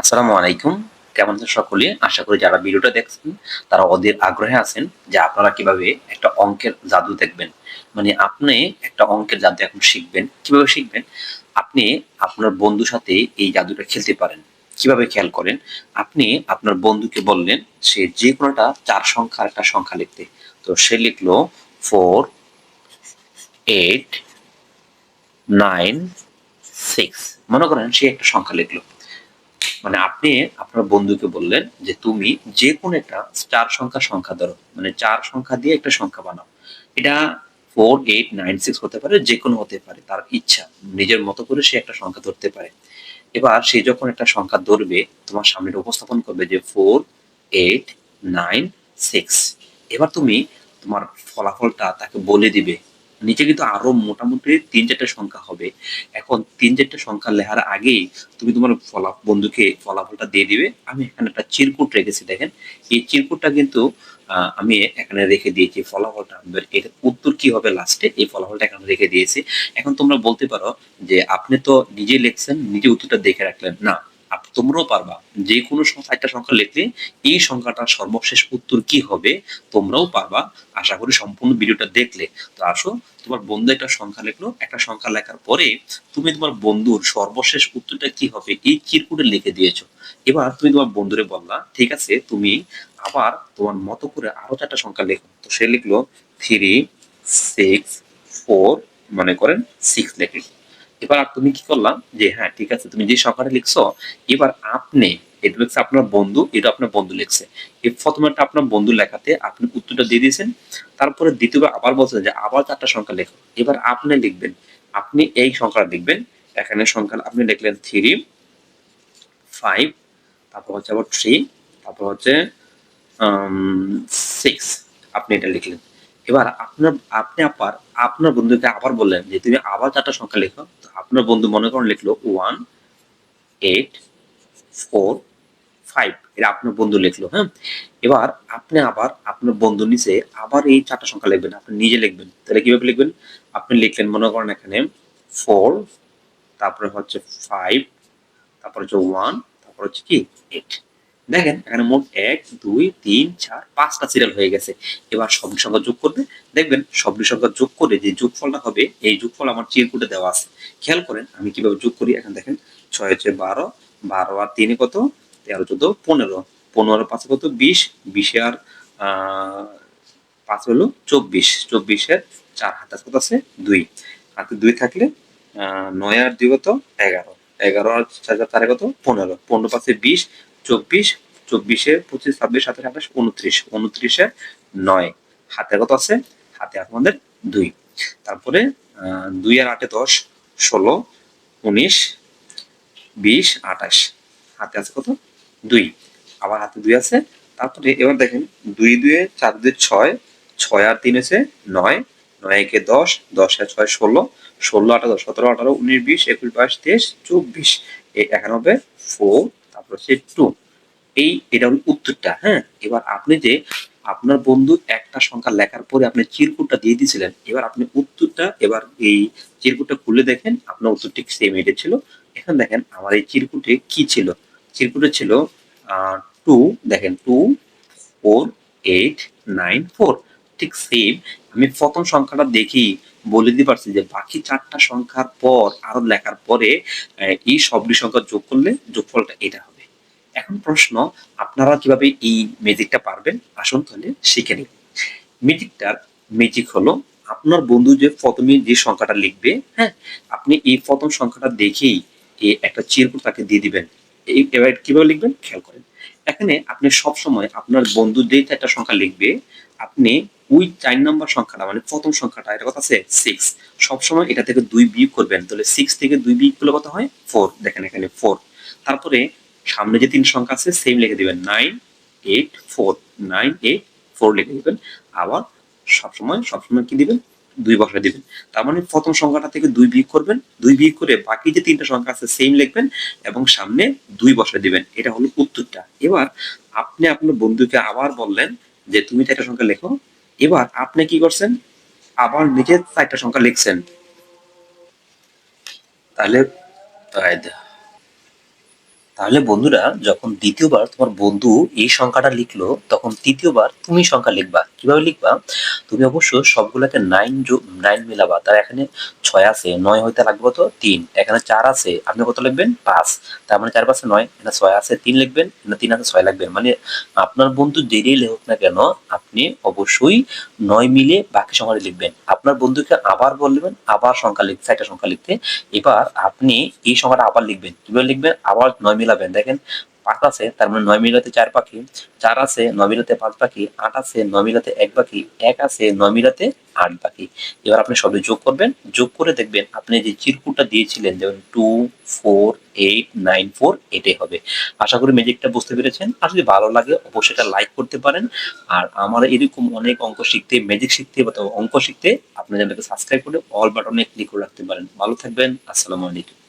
আসসালামু আলাইকুম। কেমন আছেন সকলে? আশা করি যারা ভিডিওটা দেখছেন, তারা ওদের আগ্রহে আছেন যে আপনারা কীভাবে একটা অঙ্কের জাদু দেখবেন। মানে আপনি একটা অঙ্কের জাদু এখন শিখবেন। কীভাবে শিখবেন? আপনি আপনার বন্ধুর সাথে এই জাদুটা খেলতে পারেন। কীভাবে খেয়াল করেন? আপনি আপনার বন্ধুকে বললেন, সে যে কোনোটা চার সংখ্যার একটা সংখ্যা লিখতে। তো সে লিখলো ফোর, এইট, নাইন, সিক্স। মনে করেন সে একটা সংখ্যা লিখলো। মানে আপনি আপনার বন্ধুকে বললেন যে তুমি যে কোনো একটা চার সংখ্যা সংখ্যা ধরো মানে চার সংখ্যা দিয়ে একটা সংখ্যা বানাও। এটা ফোর এইট নাইন সিক্স হতে পারে, যে কোনো হতে পারে, তার ইচ্ছা, নিজের মতো করে সে একটা সংখ্যা ধরতে পারে। এবার সে যখন একটা সংখ্যা ধরবে, তোমার সামনে উপস্থাপন করবে যে ফোর এইট নাইন সিক্স এবার তুমি তোমার ফলাফলটা তাকে বলে দিবে নিচে কিন্তু আরও মোটামুটি তিন চারটা সংখ্যা হবে। এখন তিন চারটা সংখ্যা লেখার আগেই তুমি তোমার ফলা, বন্ধুকে ফলাফলটা দিয়ে দিবে। আমি এখানে একটা চিরকুট রেখেছি, দেখেন। এই চিরকুটটা কিন্তু আমি এখানে রেখে দিয়েছি ফলাফলটা। এর উত্তর কি হবে লাস্টে এই ফলাফলটা এখানে রেখে দিয়েছি। এখন তোমরা বলতে পারো যে আপনি তো নিজে লিখছেন, নিজে উত্তরটা দেখে রাখলেন। না তোমরাও পারবা। যে কোনো একটা সংখ্যা লিখলে এই সংখ্যাটার সর্বশেষ উত্তর কি হবে, তোমরাও পারবা। আশা করি সম্পূর্ণ ভিডিওটা দেখলে। তো আসো, তোমার বন্ধু একটা সংখ্যা লিখলো। একটা সংখ্যা লেখার পরে তুমি তোমার বন্ধুর সর্বশেষ উত্তরটা কি হবে, এই চিরকুটে লিখে দিয়েছ। এবার তুমি তোমার বন্ধুরে বললা, ঠিক আছে, তুমি আবার তোমার মতো করে আরও চারটা সংখ্যা লেখো। তো সে লিখলো থ্রি সিক্স ফোর মনে করেন সিক্স লেখে। এবার তুমি কি করলাম যে হ্যাঁ ঠিক আছে, তুমি যে সংখ্যাটা লিখছো, এবার আপনি, এটা লিখছে আপনার বন্ধু, এটা আপনার বন্ধু লিখছে। এই প্রথমটা আপনার বন্ধু লেখাতে আপনি উত্তরটা দিয়ে দিয়েছেন, তারপরে দ্বিতীয়বার আবার বলছেন যে, আবার চারটা সংখ্যা লেখো। এবার আপনি লিখবেন, আপনি এই সংখ্যাটা লিখবেন, এখানে সংখ্যা আপনি লিখলেন থ্রি ফাইভ তারপর হচ্ছে আবার থ্রি তারপর হচ্ছে সিক্স আপনি এটা লিখলেন। এবার আপনার, আপনি আবার আপনার বন্ধুকে আবার বললেন যে তুমি আবার চারটা সংখ্যা লেখো। তো আপনার বন্ধু মনে করেন লিখলো ওয়ান এইট ফোর ফাইভ এটা আপনার বন্ধু লিখলো হ্যাঁ? এবার আপনি আবার আপনার বন্ধু নিচে আবার এই চারটা সংখ্যা লিখবেন, আপনি নিজে লিখবেন। তাহলে কীভাবে লিখবেন? আপনি লিখলেন মনে করেন এখানে ফোর তারপরে হচ্ছে ফাইভ তারপর হচ্ছে ওয়ান তারপর হচ্ছে কি? এইট দেখেন, এখানে মোট এক, দুই, তিন, চার, পাঁচটা সিরিয়াল হয়ে গেছে। এবার সবটি সংখ্যা যোগ করবে। দেখবেন সবটি সংখ্যা যোগ করে যে যোগফলটা হবে, এই যোগফল আমার চিরকুটে দেওয়া আছে। খেয়াল করেন, আমি কীভাবে যোগ করি? এখন দেখেন, ছয় হচ্ছে বারো বারো আর তিনে কত? তেরো, চোদ্দ, পনেরো। পনেরো পাঁচে কত? বিশ। বিশে আর পাঁচ হলো চব্বিশ। চব্বিশের চার হাতে কত আছে? দুই। হাতে দুই থাকলে নয় আর দুই কত? এগারো। এগারো আর চারে কত? পনেরো। পনেরো পাঁচে বিশ, চব্বিশ, চব্বিশে পঁচিশ, ছাব্বিশ সাতাশ আঠাশ, উনত্রিশ। উনত্রিশে নয়। হাতে কত আছে? হাতে আছে আমাদের দুই। তারপরে দুই আর আটে দশ, ষোলো, উনিশ, বিশ, আঠাশ। হাতে আছে কত? দুই। আবার হাতে দুই আছে। তারপরে এবার দেখেন, দুই দুয়ে চার দুই ছয় ছয় আর তিন হচ্ছে নয়। নয় একে দশ দশ ছয় ষোলো ষোলো আঠারো সতেরো আঠারো, উনিশ বিশ, একুশ বাইশ, তেইশ, চব্বিশ। এখানে হবে ফোর তারপর হচ্ছে টু এই এটা হল উত্তরটা হ্যাঁ? এবার আপনি যে আপনার বন্ধু একটা সংখ্যা লেখার পরে আপনি চিরকুটটা দিয়ে দিয়েছিলেন, এবার আপনি উত্তরটা, এবার এই চিরকুটটা খুলে দেখেন, আপনার উত্তর ঠিক সেম এটা ছিল। এখন দেখেন আমার এই চিরকুটে কি ছিল? চিরকুটে ছিল টু দেখেন two four eight nine four ঠিক সেম আমি প্রথম সংখ্যাটা দেখি, বলে দিতে পারছি যে বাকি চারটা সংখ্যার পর, আরও লেখার পরে এই সবটি সংখ্যা যোগ করলে যোগফলটা এটা হবে। এখন প্রশ্ন, আপনারা কীভাবে এই ম্যাজিকটা পারবেন? আসুন তাহলে শিখে নিন ম্যাজিকটার ম্যাজিক হলো, আপনার বন্ধু যে প্রথমে যে সংখ্যাটা লিখবে হ্যাঁ আপনি এই প্রথম সংখ্যাটা দেখেই এই একটা চিরকুট তাকে দিয়ে দিবেন। এই, এবার কীভাবে লিখবেন? খেয়াল করেন। এখানে আপনি সব সময় আপনার বন্ধু যে চারটা সংখ্যা লিখবে, আপনি ওই চার নম্বর সংখ্যাটা মানে প্রথম সংখ্যাটা, এটা কথা আছে সিক্স সবসময় এটা থেকে দুই বিয়োগ করবেন, তাহলে সিক্স থেকে দুই বিয়োগ করলে কত হয়? ফোর দেখেন এখানে ফোর তারপরে সামনে যে তিন সংখ্যা আছে সেম লিখে দিবেন nine eight four nine eight four লিখে দিবেন। আবার সবসময় সবসময় কি দিবেন? দুই বসা দিবেন। তার মানে প্রথম সংখ্যাটা থেকে দুই বিয়োগ করবেন, দুই বিয়োগ করে বাকি যে তিনটা সংখ্যা আছে সেম লিখবেন এবং সামনে দুই বসা দিবেন। এটা হলো উত্তরটা। এবার আপনি আপনার বন্ধুকে আবার বললেন যে, তুমি চারটা সংখ্যা লেখো। এবার আপনি কি করছেন? আবার নিজের চারটা সংখ্যা লিখছেন। তাহলে তাই তাহলে বন্ধুরা, যখন দ্বিতীয়বার তোমার বন্ধু এই সংখ্যাটা লিখলো, তখন তৃতীয়বার তুমি সংখ্যা লিখবা। কীভাবে লিখবা? তুমি অবশ্য সবগুলোকে নাইন নাইন মিলাবা। তার এখানে ছয় আছে, নয় হইতে লাগবে কত? তিন। এখানে চার আছে, আপনি কত লিখবেন? পাঁচ। তার মানে চার পাঁচে নয়, এখানে ছয় আছে, তিন লিখবেন, এখানে তিন আছে, ছয় লিখবেন মানে আপনার বন্ধু যেটাই লেখুক না কেন, আপনি অবশ্যই নয় মিলে বাকি সংখ্যাটা লিখবেন। আপনার বন্ধুকে আবার বলবেন আবার সংখ্যা লিখতে একটা সংখ্যা লিখতে। এবার আপনি এই সংখ্যাটা আবার লিখবেন। কীভাবে লিখবেন? আবার নয় মিলাবেন। দেখেন, পাঁচ আছে, তার মানে নয় মিলাতে চার পাখি, চার আছে, নয় মিলাতে পাঁচ পাখি, আট আছে, নয় মিলাতে এক পাখি, এক আছে, নয় মিলাতে আট পাখি। এবার আপনি সবই যোগ করবেন। যোগ করে দেখবেন আপনি যে চিরকুটটা দিয়েছিলেন যেমন two four eight nine four এটাই হবে। আশা করি ম্যাজিকটা বুঝতে পেরেছেন। আর যদি ভালো লাগে, অবশ্যই এটা লাইক করতে পারেন। আর আমার এরকম অনেক অঙ্ক শিখতে ম্যাজিক শিখতে বা অঙ্ক শিখতে, আপনি চ্যানেলটাকে সাবস্ক্রাইব করে অল বাটনে ক্লিক করে রাখতে পারেন। ভালো থাকবেন। আসসালামু আলাইকুম।